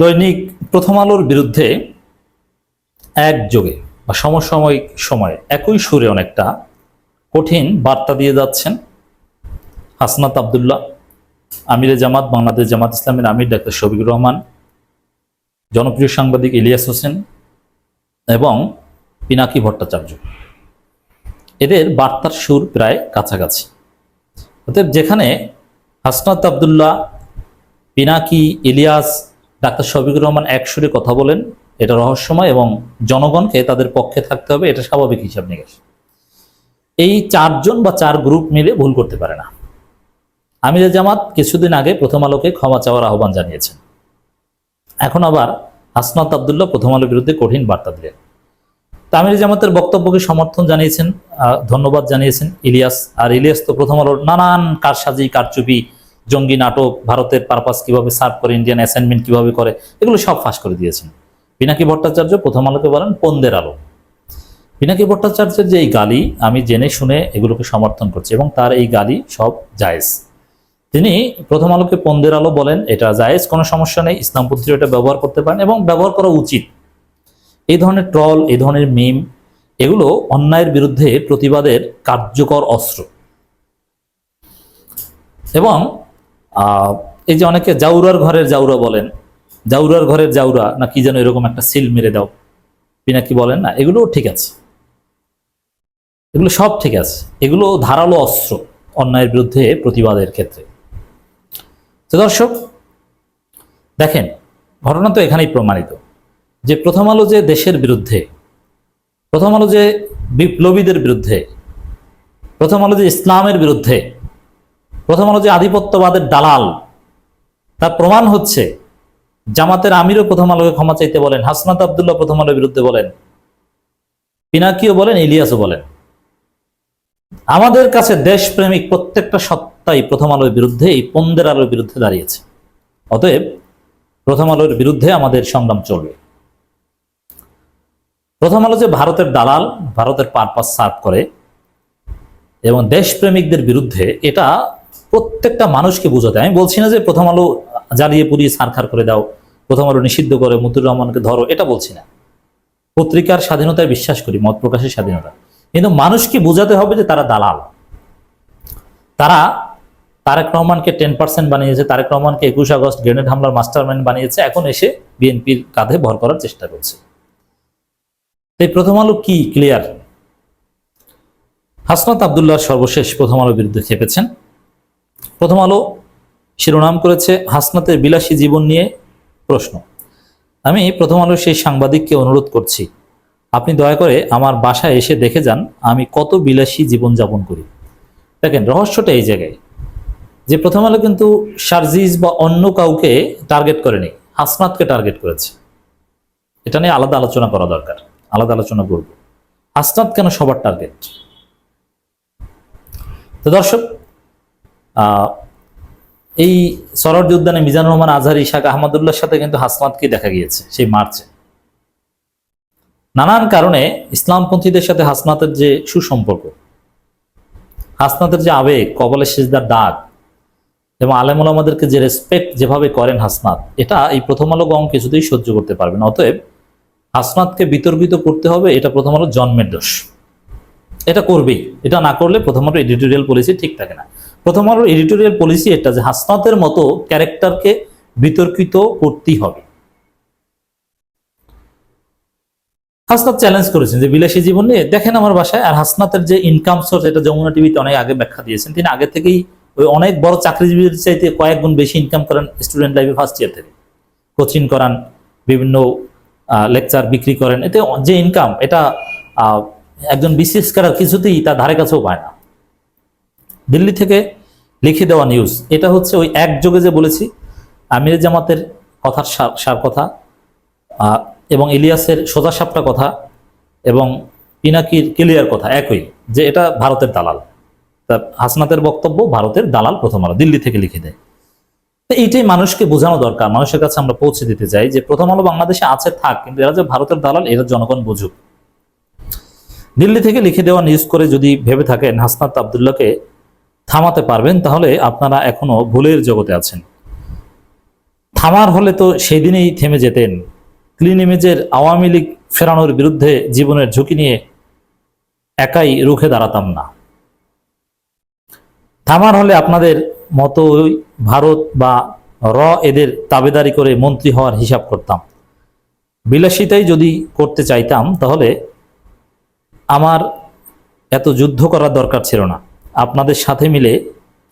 দৈনিক প্রথম আলোর বিরুদ্ধে একযোগে বা সমসাময়িক সময়ে একই সুরে অনেকটা কঠিন বার্তা দিয়ে যাচ্ছেন হাসনাত আবদুল্লাহ, আমিরে জামাত, বাংলাদেশ জামাত ইসলামের আমির ডাক্তার শফিকুর রহমান, জনপ্রিয় সাংবাদিক ইলিয়াস হোসেন এবং পিনাকি ভট্টাচার্য। এদের বার্তার সুর প্রায় কাছাকাছি। অতএব যেখানে হাসনাত আবদুল্লাহ, পিনাকি, ইলিয়াস ডাক্তার শফিকুর রহমান এক সুরে কথা বলেন, এটা রহস্যময় এবং জনগণকে তাদের পক্ষে থাকতে হবে, এটা স্বাভাবিক হিসাব নিকাশ। এই চারজন বা চার গ্রুপ মিলে ভুল করতে পারে না। আমিরে জামাত কিছুদিন আগে প্রথম আলোকে ক্ষমা চাওয়ার আহ্বান জানিয়েছেন। এখন আবার হাসনাত আবদুল্লাহ প্রথম আলোর বিরুদ্ধে কঠিন বার্তা দিলেন। তামির জামাতের বক্তব্যকে সমর্থন জানিয়েছেন ধন্যবাদ জানিয়েছেন ইলিয়াস। আর ইলিয়াস তো প্রথম আলোর নানান কারসাজি, কারচুপি জঙ্গি নাটক ভারতের পারপাস কীভাবে সার্ভ করে ইন্ডিয়ান অ্যাসাইনমেন্ট কীভাবে করে, এগুলো সব ফাঁস করে দিয়েছেন। পিনাকি ভট্টাচার্য, প্রথম আলোকে বলেন, পন্দের আলো। পিনাকি ভট্টাচার্যের যে এই গালি, আমি জেনে শুনে এগুলোকে সমর্থন করছি এবং তার এই গালি সব জায়েজ। তিনি প্রথম আলোকে পন্দের আলো বলেন, এটা জায়েজ, কোনো সমস্যা নেই ইসলামপন্থীরা এটা ব্যবহার করতে পারেন এবং ব্যবহার করা উচিত। এই ধরনের ট্রল এই ধরনের মিম এগুলো অন্যায়ের বিরুদ্ধে প্রতিবাদের কার্যকর অস্ত্র। এবং এই যে অনেকে জাউরার ঘরের জাউরা বলেন, জাউরার ঘরের জাউরা না কি যেন এরকম একটা সিল মেরে দাও পিনাকি বলেন না, এগুলোও ঠিক আছে। এগুলো সব ঠিক আছে, এগুলো ধারালো অস্ত্র অন্যায়ের বিরুদ্ধে প্রতিবাদের ক্ষেত্রে। তো দর্শক, দেখেন, ঘটনা তো এখানেই প্রমাণিত, যে প্রথম আলো যে দেশের বিরুদ্ধে, প্রথম আলো যে বিপ্লবীদের বিরুদ্ধে, প্রথম আলো যে ইসলামের বিরুদ্ধে প্রথম আলো যে আধিপত্যবাদের দালাল। তার প্রমাণ হচ্ছে, জামাতের আমিরও প্রথম আলোকে ক্ষমা চাইতে বলেন, হাসনাত আবদুল্লাহ প্রথম আলোর বিরুদ্ধে বলেন, পিনাকিও বলেন, ইলিয়াসও বলেন। আমাদের কাছে দেশপ্রেমিক প্রত্যেকটা সত্তাই প্রথম আলোর বিরুদ্ধে, এই পন্দের আলোর বিরুদ্ধে দাঁড়িয়েছে। অতএব প্রথম আলোর বিরুদ্ধে আমাদের সংগ্রাম চলবে। প্রথম আলো যে ভারতের দালাল, ভারতের পারপাস সার্ভ করে, এবং দেশপ্রেমিকদের বিরুদ্ধে, এটা প্রত্যেকটা মানুষকে বোঝাতে। আমি বলছি না যে প্রথম আলো জ্বালিয়ে পুড়িয়ে সারখার করে দাও, প্রথম আলো নিষিদ্ধ করে মতুর রহমানকে ধরো, এটা বলছি না। পত্রিকার স্বাধীনতায় বিশ্বাস করি, মত প্রকাশের স্বাধীনতা। কিন্তু মানুষকে বোঝাতে হবে যে তারা দালাল। তারা তারেক রহমানকে টেন পার্সেন্ট বানিয়েছে, তারেক রহমানকে একুশ আগস্ট গ্রেনেড হামলার মাস্টারমাইন্ড বানিয়েছে, এখন এসে বিএনপির কাঁধে ভর করার চেষ্টা করছে। এই প্রথম আলো কি ক্লিয়ার হাসনাত আবদুল্লাহর সর্বশেষ প্রথম আলোর বিরুদ্ধে খেপেছেন। প্রথম আলো শিরোনাম করেছে হাসনাতের বিলাসী জীবন নিয়ে প্রশ্ন। আমি প্রথম আলোর সেই সাংবাদিককে অনুরোধ করছি, আপনি দয়া করে আমার বাসায় এসে দেখে যান আমি কত বিলাসী জীবন যাপন করি। দেখেন, রহস্যটা এই জায়গায়। যে প্রথম আলো কিন্তু সার্জিস বা অন্য কাউকে টার্গেট করেনি, হাসনাতকে টার্গেট করেছে। এটা নিয়ে আলাদা আলোচনা করা দরকার, আলাদা আলোচনা করব। হাসনাত কেন সবার টার্গেট তো দর্শক এই সরোয়ার্দী উদ্যানে মিজানুর রহমান আজহার ইশাক আহমদুল্লাহর সাথে কিন্তু হাসনাতকে দেখা গিয়েছে, সেই মার্চে। নানান কারণে ইসলামপন্থীদের সাথে হাসনাতের যে সুসম্পর্ক, হাসনাতের যে আবেগ, কবলে সেজদার দাগ, এবং আলেমুল আমাদেরকে যে রেসপেক্ট যেভাবে করেন হাসনাত, এটা এই প্রথম আলো গম কিছুতেই সহ্য করতে পারবে না। অতএব হাসনাতকে বিতর্কিত করতে হবে, এটা প্রথম আলো জন্মের দোষ। এটা করবেই, এটা না করলে প্রথম আলো এডিটোরিয়াল পলিসি ঠিক থাকে না। প্রথম আলোর এডিটোরিয়াল পলিসি এটা যে হাসনাতের মতো ক্যারেক্টারকে বিতর্কিত করতেই হবে। হাসনাত চ্যালেঞ্জ করেছেন যে বিলাসী জীবন নিয়ে। দেখেন আমার বাসায়, আর হাসনাতের যে ইনকাম সোর্স এটা যমুনা টিভিতে অনেক আগে ব্যাখ্যা দিয়েছেন। তিনি আগে থেকেই ওই অনেক বড় চাকরিজীবীর চাইতে কয়েক গুণ বেশি ইনকাম করেন স্টুডেন্ট লাইফে ফার্স্ট ইয়ার থেকে। কোচিং করান, বিভিন্ন লেকচার বিক্রি করেন। এতে যে ইনকাম এটা একজন বিসিএস করার কিছুতেই তার ধারে কাছেও পায় না। দিল্লি থেকে লিখে দেওয়া নিউজ এটা হচ্ছে ওই একযোগে যে বলেছি, আমির জামাতের কথার সার- কথা এবং ইলিয়াসের সোজা সাপটা কথা, এবং পিনাকির ক্লিয়ার কথা, একই, যে এটা ভারতের দালাল। তা হাসনাতের বক্তব্য, ভারতের দালাল প্রথম আলো দিল্লি থেকে লিখে দেয়। তো এইটাই মানুষকে বোঝানো দরকার। মানুষের কাছে আমরা পৌঁছে দিতে চাই যে প্রথম আলো বাংলাদেশে আছে, থাক, কিন্তু এরা যে ভারতের দালাল, এরা জনগণ বুঝুক। দিল্লি থেকে লিখে দেওয়া নিউজ করে যদি ভেবে থাকেন, হাসনাত আবদুল্লাহকে থামাতে পারবেন, তাহলে আপনারা এখনও ভুলের জগতে আছেন। থামার হলে তো সেই দিনেই থেমে যেতেন। ক্লিন ইমেজের আওয়ামী লীগ ফেরানোর বিরুদ্ধে জীবনের ঝুঁকি নিয়ে একাই রুখে দাঁড়াতাম না। থামার হলে আপনাদের মতোই ভারত বা র এদের তাবেদারি করে মন্ত্রী হওয়ার হিসাব করতাম। বিলাসিতাই যদি করতে চাইতাম, তাহলে আমার এত যুদ্ধ করার দরকার ছিল না। আপনাদের সাথে মিলে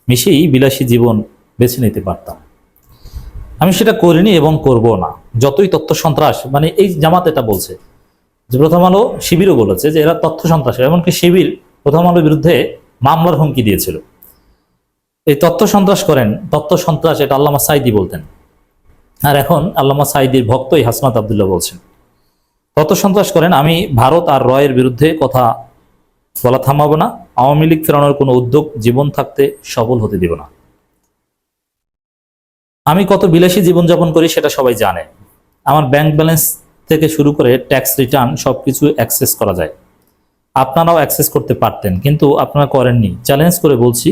মিশেই বিলাসী জীবন বেছে নিতে পারতাম। আমি সেটা করিনি এবং করব না। যতই তথ্য সন্ত্রাস মানে এই জামাত এটা বলছে যে প্রথম আলো শিবিরও বলেছে যে এরা তথ্য সন্ত্রাস এমনকি শিবির প্রথম আলোর বিরুদ্ধে মামলার হুমকি দিয়েছিল। এই তথ্য সন্ত্রাস করেন, তথ্য সন্ত্রাস এটা আল্লামা সাইদি বলতেন। আর এখন আল্লামা সাইদির ভক্তই হাসনাত আবদুল্লাহ বলছেন। তথ্য সন্ত্রাস করেন, আমি ভারত আর রয়ের বিরুদ্ধে কথা বলা থামাবো না। আওয়ামী লীগ ফেরানোর কোনো উদ্যোগ জীবন থাকতে সফল হতে দিব না। আমি কত বিলাসী জীবনযাপন করি সেটা সবাই জানে। আমার ব্যাংক ব্যালেন্স থেকে শুরু করে ট্যাক্স রিটার্ন সবকিছু অ্যাক্সেস করা যায়। আপনারাও অ্যাক্সেস করতে পারতেন, কিন্তু আপনারা করেননি। চ্যালেঞ্জ করে বলছি,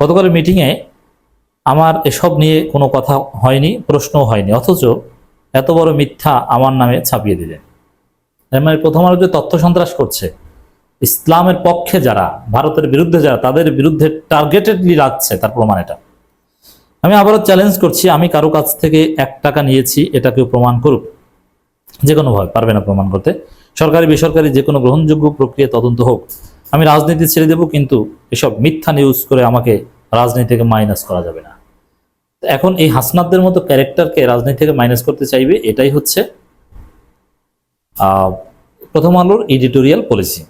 গতকালের মিটিংয়ে আমার এসব নিয়ে কোনো কথা হয়নি, প্রশ্নও হয়নি, অথচ এত বড় মিথ্যা আমার নামে ছাপিয়ে দিলেন। এর মানে প্রথম আলো যে তথ্য সন্ত্রাস করছে ইসলামের পক্ষে যারা, ভারতের বিরুদ্ধে যারা, তাদের বিরুদ্ধে টার্গেটেডলি রাখছে তার প্রমাণ এটা। আমি আবারও চ্যালেঞ্জ করছি, আমি কারও কাছ থেকে এক টাকা নিয়েছি এটা কেউ প্রমাণ করুক। যে কোনোভাবে পারবে না প্রমাণ করতে। সরকারি, বেসরকারি যে কোনো গ্রহণযোগ্য প্রক্রিয়া তদন্ত হোক। আমি রাজনীতি ছেড়ে দেব, কিন্তু এসব মিথ্যা নিউজ করে আমাকে রাজনীতি থেকে মাইনাস করা যাবে না। এখন এই হাসনাতদের মতো ক্যারেক্টারকে রাজনীতি থেকে মাইনাস করতে চাইবে, এটাই হচ্ছে প্রথম আলোর এডিটোরিয়াল পলিসি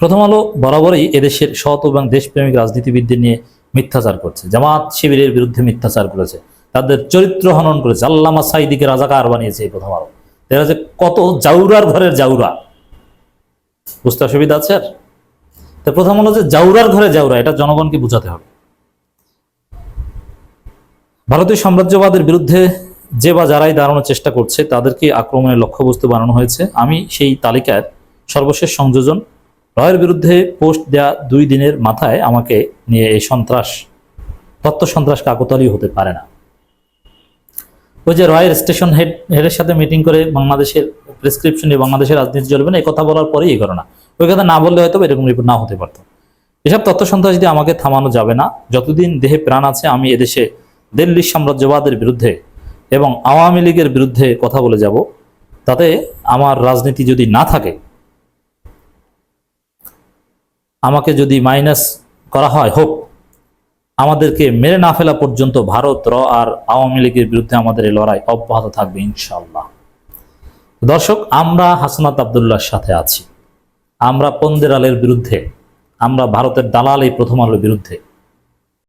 প্রথম আলো বরাবরই এদেশের সৎ এবং দেশপ্রেমিক রাজনীতিবিদদের নিয়ে মিথ্যাচার করছে। জামাত শিবিরের বিরুদ্ধে মিথ্যাচার করেছে। তাদের চরিত্র হনন করেছে। আল্লামা সাইদিকে রাজাকার বানিয়েছে এই প্রথম আলো। এরা যে কত জাউরার ঘরের জাউরা। বুঝতে অসুবিধা আছে আর? তো প্রথম হলো যে জাউরার ঘরে জাউরা, এটা জনগণকে বোঝাতে হবে। ভারতীয় সাম্রাজ্যবাদের বিরুদ্ধে যে বা যারাই দাঁড়ানোর চেষ্টা করছে, তাদেরকে আক্রমণের লক্ষ্যবস্তু বানানো হয়েছে। আমি সেই তালিকার সর্বশেষ সংযোজন রয়ের বিরুদ্ধে পোস্ট দেয়া দুই দিনের মাথায় আমাকে নিয়ে এই সন্ত্রাস, তত্ত্ব সন্ত্রাস কাকতালি হতে পারে না। ওই যে রয়ের স্টেশন হেড, হেডের সাথে মিটিং করে বাংলাদেশের প্রেসক্রিপশনে বাংলাদেশের রাজনীতি চলবে না, এই কথা বলার পরেই এই ঘটনা। ওই কথা না বললে হয়তো এরকম রিপোর্ট না হতে পারতো। এসব তথ্য সন্ত্রাস দিয়ে আমাকে থামানো যাবে না, যতদিন দেহে প্রাণ আছে আমি এদেশে দিল্লির সাম্রাজ্যবাদের বিরুদ্ধে এবং আওয়ামী লীগের বিরুদ্ধে কথা বলে যাব, তাতে আমার রাজনীতি যদি না থাকে আমাকে যদি মাইনাস করা হয়, হোক। আমাদেরকে মেরে না ফেলা পর্যন্ত ভারত, র আর আওয়ামী লীগের বিরুদ্ধে আমাদের এই লড়াই অব্যাহত থাকবে ইনশাল্লাহ দর্শক, আমরা হাসনাত আবদুল্লার সাথে আছি। আমরা পন্দের আলের বিরুদ্ধে, আমরা ভারতের দালাল এই প্রথম আলোর বিরুদ্ধে